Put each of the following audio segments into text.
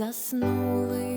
Заснули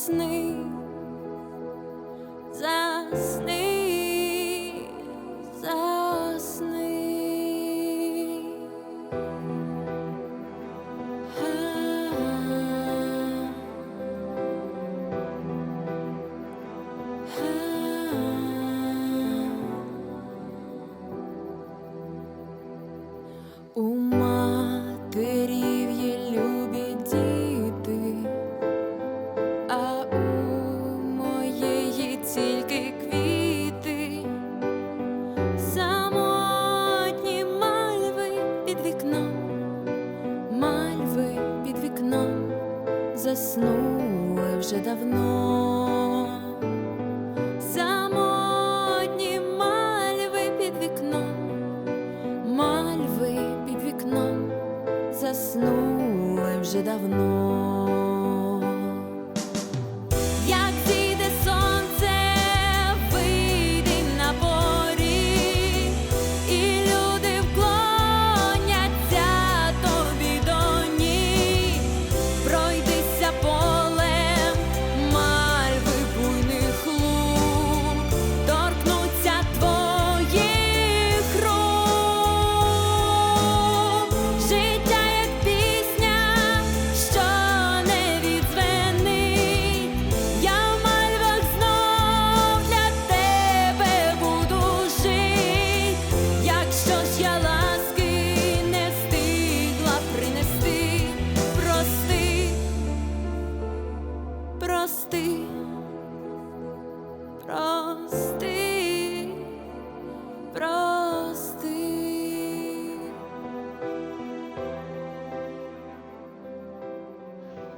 засни, засни, заснули вже давно. Самотні мальви під вікном, мальви під вікном заснули вже давно. Прости, прости, прости.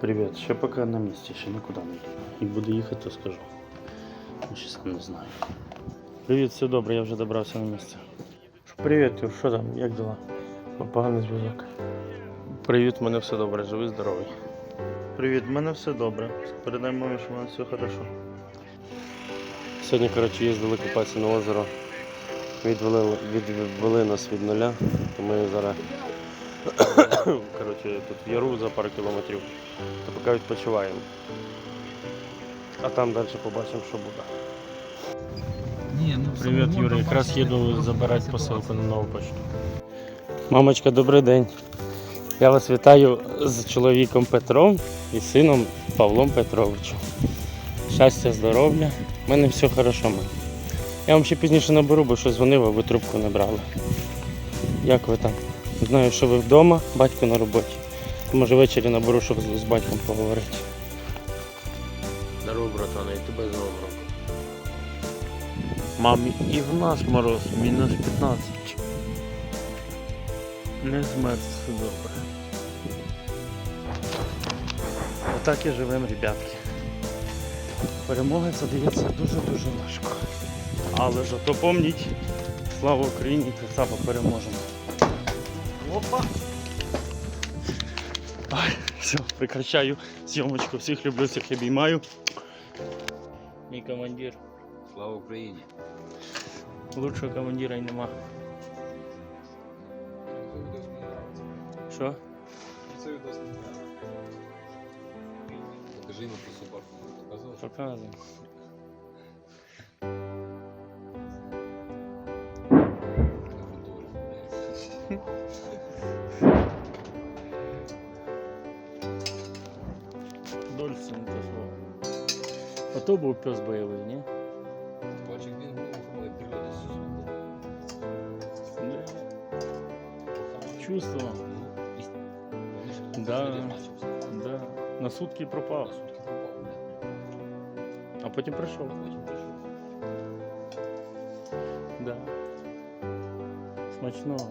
Привіт, ще поки на місці, ще нікуди не їду. І буду їхати, то скажу. Я ще сам не знаю. Привіт, все добре, я вже добрався на місце. Привіт, що там, як дела? Ну, Поганий зв'язок. Привіт, в мене все добре, живий, здоровий. Привіт, в мене все добре. Передай мамі, що в мене все хорошо. Сьогодні, коротше, їздили купатися на озеро. Відвели, відвели нас від нуля, то ми зараз коротше, тут в яру за пару кілометрів, то поки відпочиваємо. А там далі побачимо, що буде. Ну, Привіт, там Якраз їду забирати посилку на нову почту. Мамочка, добрий день. Я вас вітаю з чоловіком Петром і сином Павлом Петровичем. Щастя, здоров'я. У мене все хорошо. Я вам ще пізніше наберу, бо щось дзвонив, а ви трубку не брали. Як ви там? Знаю, що ви вдома, батько на роботі. Може ввечері наберу, щоб з батьком поговорити. Здорово, братане, і тебе з Новим роком. Мамі, і в нас мороз, мінус 15. Не змерз, добре. Отак і живемо, ребятки. Перемога це дається дуже-дуже важко. Але зато помніть, слава Україні красава переможемо. Опа! Ай, все, прекращаю зйомочку. Всіх люблю, всіх обіймаю. Мій командир. Слава Україні! Лучшого командира й нема. Що? Це відносно не Покажи йому ту собаку. Показав? Показуй. Дольце не те слово. А то був пес бойовий, ні? Бачив, він був але природа Чувство. Да. Да. На сутки пропав. Сутки пропав. А потім прийшов. Потім прийшов. Да. Смачного.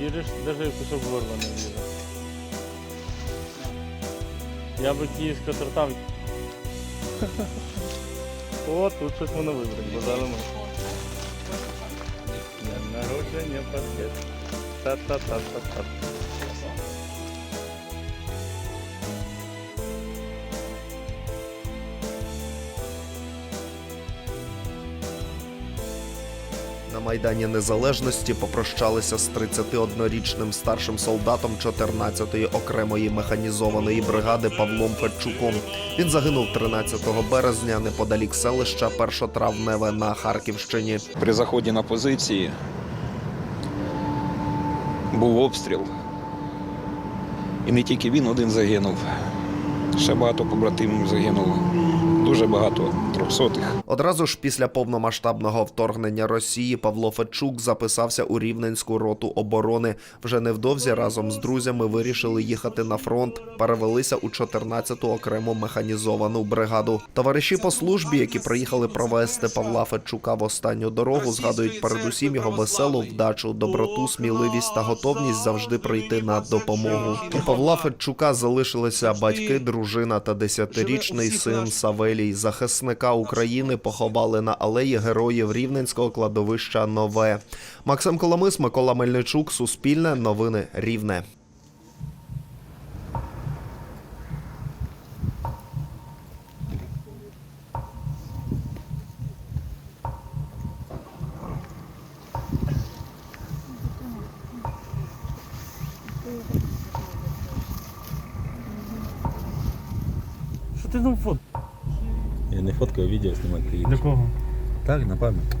Віриш, навіть кусок горла не влізе. Я би київського торта. О, тут щось воно вибрати, бо зараз ми. Народження пакет. Та-та-та-та-та. На Майдані Незалежності попрощалися з 31-річним старшим солдатом 14-ї окремої механізованої бригади Павлом Федчуком. Він загинув 13 березня неподалік селища Першотравневе на Харківщині. При заході на позиції був обстріл. І не тільки він один загинув, ще багато побратимів загинуло. Дуже багато трьохсотих. Одразу ж після повномасштабного вторгнення Росії Павло Федчук записався у Рівненську роту оборони. Вже невдовзі разом з друзями вирішили їхати на фронт. Перевелися у 14-ту окрему механізовану бригаду. Товариші по службі, які приїхали провести Павла Федчука в останню дорогу, згадують передусім його веселу вдачу, доброту, сміливість та готовність завжди прийти на допомогу. У Павла Федчука залишилися батьки, дружина та десятирічний син Савелій. Захисника України поховали на алеї героїв Рівненського кладовища Нове. Максим Коломис, Микола Мельничук, Суспільне, Новини Рівне. Що ти там фот? Я не фоткаю, а відео знімати приїду. Для кого? Так, на пам'ять.